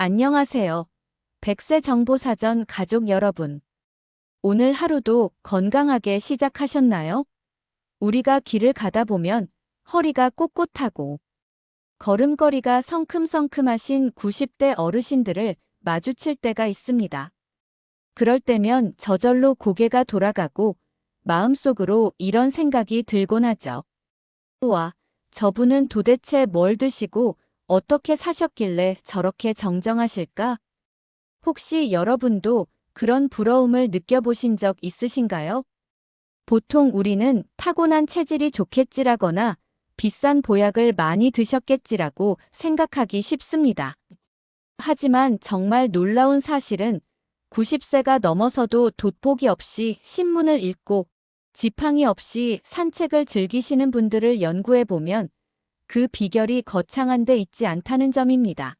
안녕하세요. 백세 정보사전 가족 여러분. 오늘 하루도 건강하게 시작하셨나요? 우리가 길을 가다 보면 허리가 꼿꼿하고 걸음걸이가 성큼성큼하신 90대 어르신들을 마주칠 때가 있습니다. 그럴 때면 저절로 고개가 돌아가고 마음속으로 이런 생각이 들곤 하죠. 와, 저분은 도대체 뭘 드시고 어떻게 사셨길래 저렇게 정정하실까? 혹시 여러분도 그런 부러움을 느껴보신 적 있으신가요? 보통 우리는 타고난 체질이 좋겠지라거나 비싼 보약을 많이 드셨겠지라고 생각하기 쉽습니다. 하지만 정말 놀라운 사실은 90세가 넘어서도 돋보기 없이 신문을 읽고 지팡이 없이 산책을 즐기시는 분들을 연구해 보면 그 비결이 거창한 데 있지 않다는 점입니다.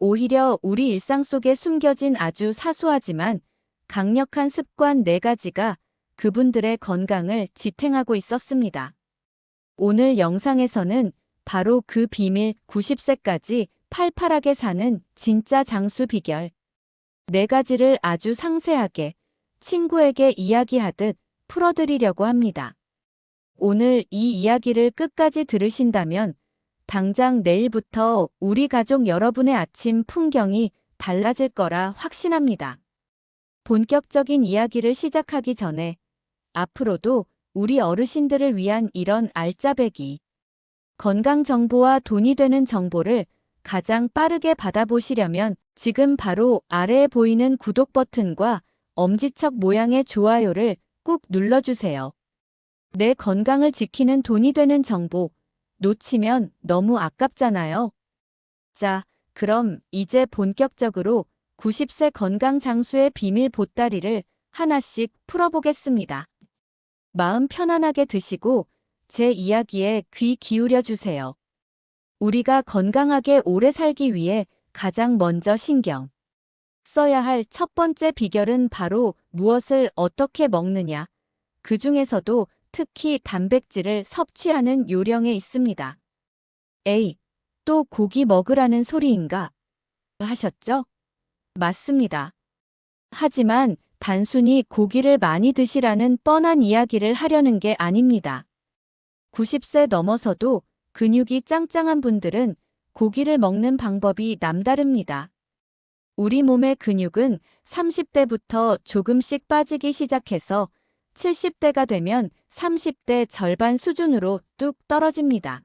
오히려 우리 일상 속에 숨겨진 아주 사소하지만 강력한 습관 네 가지가 그분들의 건강을 지탱하고 있었습니다. 오늘 영상에서는 바로 그 비밀 90세까지 팔팔하게 사는 진짜 장수 비결 네 가지를 아주 상세하게 친구에게 이야기하듯 풀어드리려고 합니다. 오늘 이 이야기를 끝까지 들으신다면 당장 내일부터 우리 가족 여러분의 아침 풍경이 달라질 거라 확신합니다. 본격적인 이야기를 시작하기 전에 앞으로도 우리 어르신들을 위한 이런 알짜배기 건강 정보와 돈이 되는 정보를 가장 빠르게 받아보시려면 지금 바로 아래에 보이는 구독 버튼과 엄지척 모양의 좋아요를 꾹 눌러주세요. 내 건강을 지키는 돈이 되는 정보 놓치면 너무 아깝잖아요. 자, 그럼 이제 본격적으로 90세 건강 장수의 비밀 보따리를 하나씩 풀어보겠습니다. 마음 편안하게 드시고 제 이야기에 귀 기울여 주세요. 우리가 건강하게 오래 살기 위해 가장 먼저 신경 써야 할 첫 번째 비결은 바로 무엇을 어떻게 먹느냐. 그 중에서도 특히 단백질을 섭취하는 요령에 있습니다. 에이, 또 고기 먹으라는 소리인가? 하셨죠? 맞습니다. 하지만 단순히 고기를 많이 드시라는 뻔한 이야기를 하려는 게 아닙니다. 90세 넘어서도 근육이 짱짱한 분들은 고기를 먹는 방법이 남다릅니다. 우리 몸의 근육은 30대부터 조금씩 빠지기 시작해서 70대가 되면 30대 절반 수준으로 뚝 떨어집니다.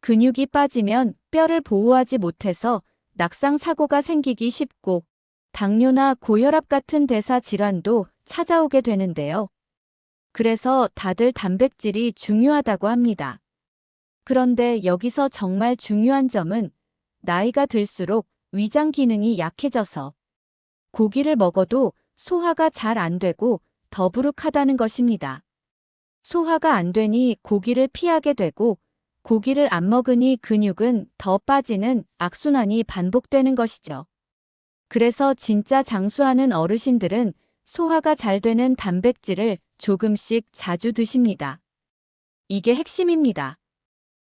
근육이 빠지면 뼈를 보호하지 못해서 낙상 사고가 생기기 쉽고 당뇨나 고혈압 같은 대사 질환도 찾아오게 되는데요. 그래서 다들 단백질이 중요하다고 합니다. 그런데 여기서 정말 중요한 점은 나이가 들수록 위장 기능이 약해져서 고기를 먹어도 소화가 잘 안 되고 더부룩하다는 것입니다. 소화가 안 되니 고기를 피하게 되고 고기를 안 먹으니 근육은 더 빠지는 악순환이 반복되는 것이죠. 그래서 진짜 장수하는 어르신들은 소화가 잘 되는 단백질을 조금씩 자주 드십니다. 이게 핵심입니다.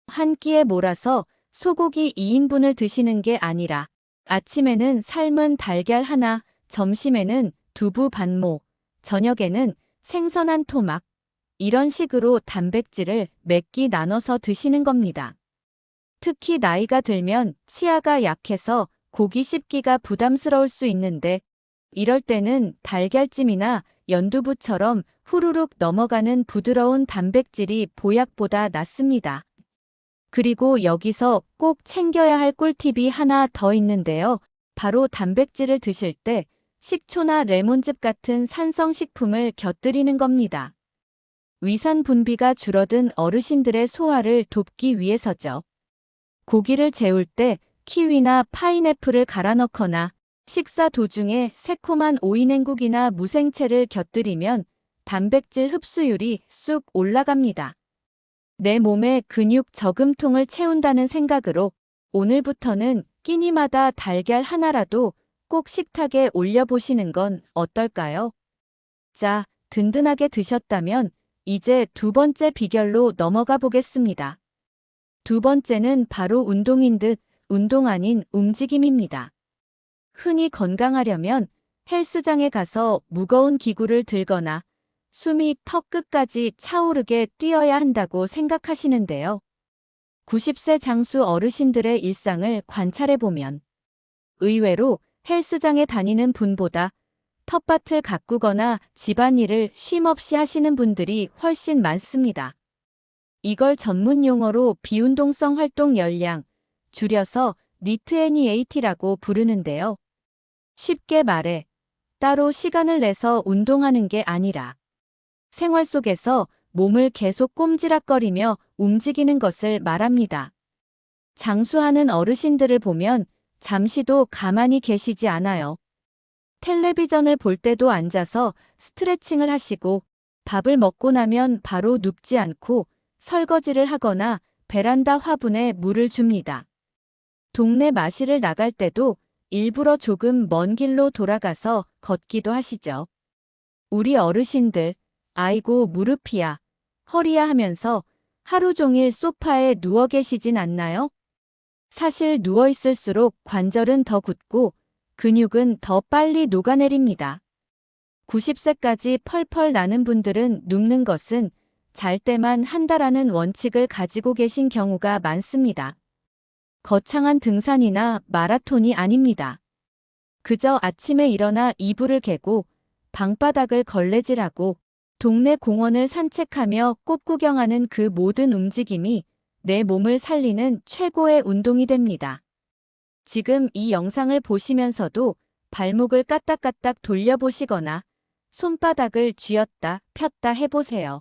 한 끼에 몰아서 소고기 2인분을 드시는 게 아니라 아침에는 삶은 달걀 하나, 점심에는 두부 반모, 저녁에는 생선 한 토막, 이런 식으로 단백질을 몇 끼 나눠서 드시는 겁니다. 특히 나이가 들면 치아가 약해서 고기 씹기가 부담스러울 수 있는데 이럴 때는 달걀찜이나 연두부처럼 후루룩 넘어가는 부드러운 단백질이 보약보다 낫습니다. 그리고 여기서 꼭 챙겨야 할 꿀팁이 하나 더 있는데요. 바로 단백질을 드실 때 식초나 레몬즙 같은 산성식품을 곁들이는 겁니다. 위산 분비가 줄어든 어르신들의 소화를 돕기 위해서죠. 고기를 재울 때 키위나 파인애플을 갈아 넣거나 식사 도중에 새콤한 오이냉국이나 무생채를 곁들이면 단백질 흡수율이 쑥 올라갑니다. 내 몸에 근육 저금통을 채운다는 생각으로 오늘부터는 끼니마다 달걀 하나라도 꼭 식탁에 올려보시는 건 어떨까요? 자, 든든하게 드셨다면 이제 두 번째 비결로 넘어가 보겠습니다. 두 번째는 바로 운동인 듯 운동 아닌 움직임입니다. 흔히 건강하려면 헬스장에 가서 무거운 기구를 들거나 숨이 턱 끝까지 차오르게 뛰어야 한다고 생각하시는데요. 90세 장수 어르신들의 일상을 관찰해 보면 의외로 헬스장에 다니는 분보다 텃밭을 가꾸거나 집안일을 쉼없이 하시는 분들이 훨씬 많습니다. 이걸 전문 용어로 비운동성 활동 열량, 줄여서 니트애니에이티라고 부르는데요. 쉽게 말해 따로 시간을 내서 운동하는 게 아니라 생활 속에서 몸을 계속 꼼지락거리며 움직이는 것을 말합니다. 장수하는 어르신들을 보면 잠시도 가만히 계시지 않아요. 텔레비전을 볼 때도 앉아서 스트레칭을 하시고 밥을 먹고 나면 바로 눕지 않고 설거지를 하거나 베란다 화분에 물을 줍니다. 동네 마실을 나갈 때도 일부러 조금 먼 길로 돌아가서 걷기도 하시죠. 우리 어르신들, 아이고 무릎이야, 허리야 하면서 하루 종일 소파에 누워 계시진 않나요? 사실 누워 있을수록 관절은 더 굳고 근육은 더 빨리 녹아내립니다. 90세까지 펄펄 나는 분들은 눕는 것은 잘 때만 한다라는 원칙을 가지고 계신 경우가 많습니다. 거창한 등산이나 마라톤이 아닙니다. 그저 아침에 일어나 이불을 개고 방바닥을 걸레질하고 동네 공원을 산책하며 꽃 구경하는 그 모든 움직임이 내 몸을 살리는 최고의 운동이 됩니다. 지금 이 영상을 보시면서도 발목을 까딱까딱 돌려보시거나 손바닥을 쥐었다 폈다 해보세요.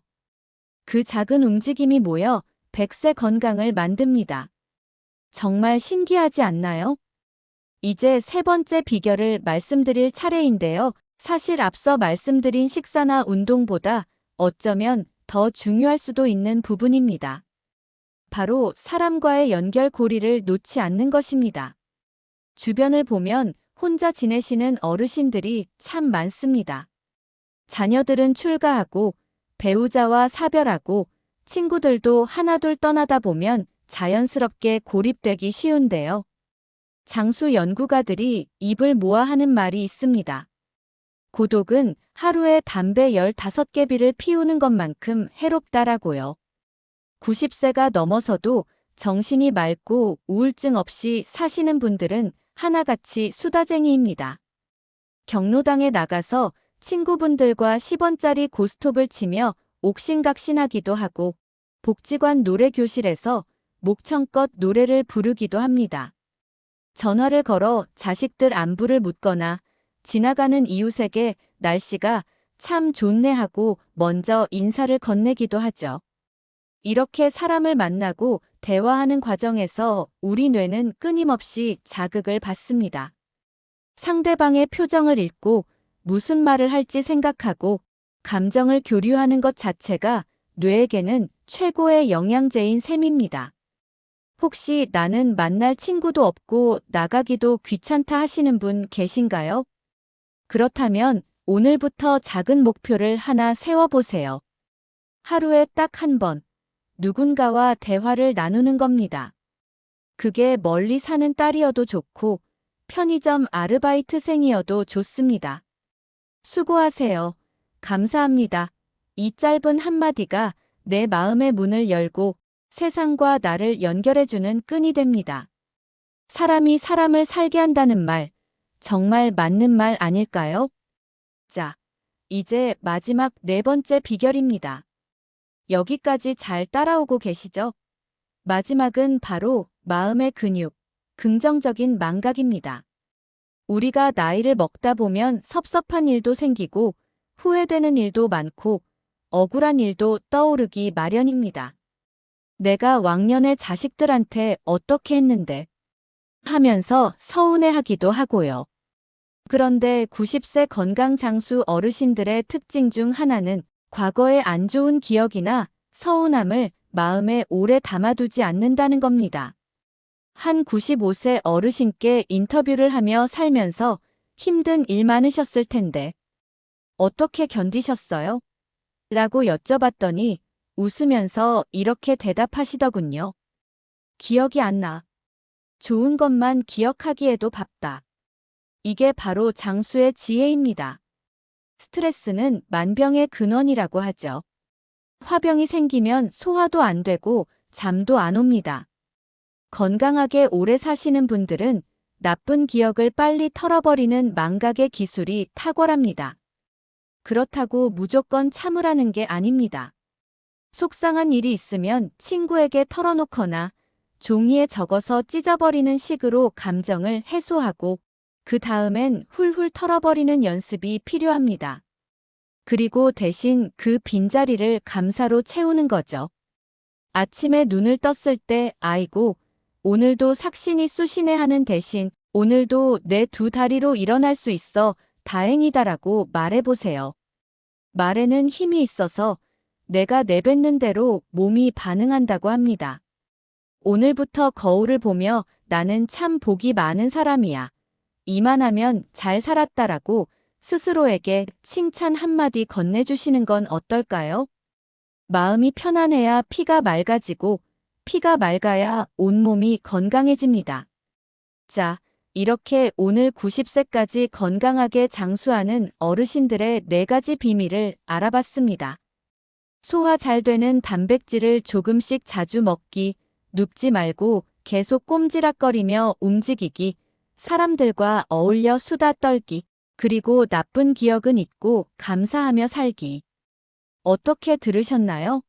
그 작은 움직임이 모여 100세 건강을 만듭니다. 정말 신기하지 않나요? 이제 세 번째 비결을 말씀드릴 차례인데요. 사실 앞서 말씀드린 식사나 운동보다 어쩌면 더 중요할 수도 있는 부분입니다. 바로 사람과의 연결고리를 놓지 않는 것입니다. 주변을 보면 혼자 지내시는 어르신들이 참 많습니다. 자녀들은 출가하고 배우자와 사별하고 친구들도 하나둘 떠나다 보면 자연스럽게 고립되기 쉬운데요. 장수 연구가들이 입을 모아 하는 말이 있습니다. 고독은 하루에 담배 15개비를 피우는 것만큼 해롭다라고요. 90세가 넘어서도 정신이 맑고 우울증 없이 사시는 분들은 하나같이 수다쟁이입니다. 경로당에 나가서 친구분들과 10원짜리 고스톱을 치며 옥신각신하기도 하고 복지관 노래교실에서 목청껏 노래를 부르기도 합니다. 전화를 걸어 자식들 안부를 묻거나 지나가는 이웃에게 날씨가 참 좋네 하고 먼저 인사를 건네기도 하죠. 이렇게 사람을 만나고 대화하는 과정에서 우리 뇌는 끊임없이 자극을 받습니다. 상대방의 표정을 읽고 무슨 말을 할지 생각하고 감정을 교류하는 것 자체가 뇌에게는 최고의 영양제인 셈입니다. 혹시 나는 만날 친구도 없고 나가기도 귀찮다 하시는 분 계신가요? 그렇다면 오늘부터 작은 목표를 하나 세워보세요. 하루에 딱 한 번, 누군가와 대화를 나누는 겁니다. 그게 멀리 사는 딸이어도 좋고, 편의점 아르바이트생이어도 좋습니다. 수고하세요. 감사합니다. 이 짧은 한마디가 내 마음의 문을 열고 세상과 나를 연결해주는 끈이 됩니다. 사람이 사람을 살게 한다는 말, 정말 맞는 말 아닐까요? 자, 이제 마지막 네 번째 비결입니다. 여기까지 잘 따라오고 계시죠? 마지막은 바로 마음의 근육, 긍정적인 망각입니다. 우리가 나이를 먹다 보면 섭섭한 일도 생기고 후회되는 일도 많고 억울한 일도 떠오르기 마련입니다. 내가 왕년에 자식들한테 어떻게 했는데 하면서 서운해하기도 하고요. 그런데 90세 건강장수 어르신들의 특징 중 하나는 과거의 안 좋은 기억이나 서운함을 마음에 오래 담아두지 않는다는 겁니다. 한 95세 어르신께 인터뷰를 하며 살면서 힘든 일 많으셨을 텐데 어떻게 견디셨어요? 라고 여쭤봤더니 웃으면서 이렇게 대답하시더군요. 기억이 안 나. 좋은 것만 기억하기에도 바빠. 이게 바로 장수의 지혜입니다. 스트레스는 만병의 근원이라고 하죠. 화병이 생기면 소화도 안 되고 잠도 안 옵니다. 건강하게 오래 사시는 분들은 나쁜 기억을 빨리 털어버리는 망각의 기술이 탁월합니다. 그렇다고 무조건 참으라는 게 아닙니다. 속상한 일이 있으면 친구에게 털어놓거나 종이에 적어서 찢어버리는 식으로 감정을 해소하고 그 다음엔 훌훌 털어버리는 연습이 필요합니다. 그리고 대신 그 빈자리를 감사로 채우는 거죠. 아침에 눈을 떴을 때 아이고 오늘도 삭신이 쑤시네 하는 대신 오늘도 내 두 다리로 일어날 수 있어 다행이다라고 말해보세요. 말에는 힘이 있어서 내가 내뱉는 대로 몸이 반응한다고 합니다. 오늘부터 거울을 보며 나는 참 복이 많은 사람이야. 이만하면 잘 살았다라고 스스로에게 칭찬 한마디 건네주시는 건 어떨까요? 마음이 편안해야 피가 맑아지고 피가 맑아야 온몸이 건강해집니다. 자, 이렇게 오늘 90세까지 건강하게 장수하는 어르신들의 네 가지 비밀을 알아봤습니다. 소화 잘 되는 단백질을 조금씩 자주 먹기, 눕지 말고 계속 꼼지락거리며 움직이기, 사람들과 어울려 수다 떨기, 그리고 나쁜 기억은 잊고 감사하며 살기. 어떻게 들으셨나요?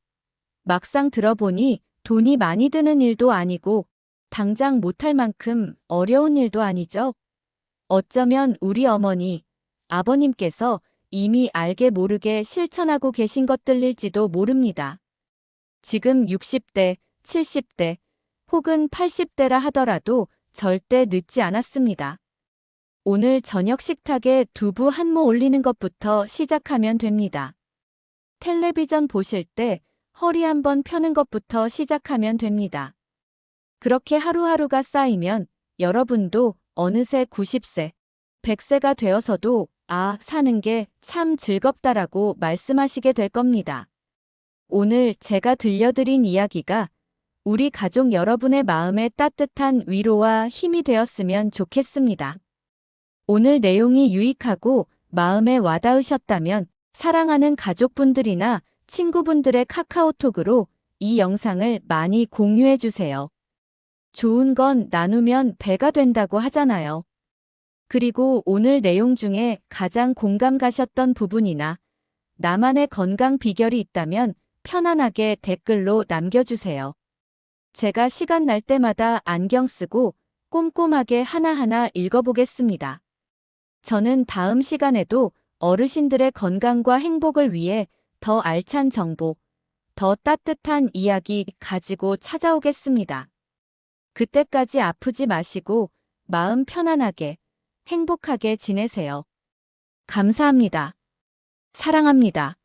막상 들어보니 돈이 많이 드는 일도 아니고 당장 못할 만큼 어려운 일도 아니죠. 어쩌면 우리 어머니, 아버님께서 이미 알게 모르게 실천하고 계신 것들일지도 모릅니다. 지금 60대, 70대, 혹은 80대라 하더라도 절대 늦지 않았습니다. 오늘 저녁 식탁에 두부 한 모 올리는 것부터 시작하면 됩니다. 텔레비전 보실 때 허리 한번 펴는 것부터 시작하면 됩니다. 그렇게 하루하루가 쌓이면 여러분도 어느새 90세, 100세가 되어서도 아, 사는 게 참 즐겁다라고 말씀하시게 될 겁니다. 오늘 제가 들려드린 이야기가 우리 가족 여러분의 마음에 따뜻한 위로와 힘이 되었으면 좋겠습니다. 오늘 내용이 유익하고 마음에 와닿으셨다면 사랑하는 가족분들이나 친구분들의 카카오톡으로 이 영상을 많이 공유해 주세요. 좋은 건 나누면 배가 된다고 하잖아요. 그리고 오늘 내용 중에 가장 공감 가셨던 부분이나 나만의 건강 비결이 있다면 편안하게 댓글로 남겨주세요. 제가 시간 날 때마다 안경 쓰고 꼼꼼하게 하나하나 읽어보겠습니다. 저는 다음 시간에도 어르신들의 건강과 행복을 위해 더 알찬 정보, 더 따뜻한 이야기 가지고 찾아오겠습니다. 그때까지 아프지 마시고 마음 편안하게 행복하게 지내세요. 감사합니다. 사랑합니다.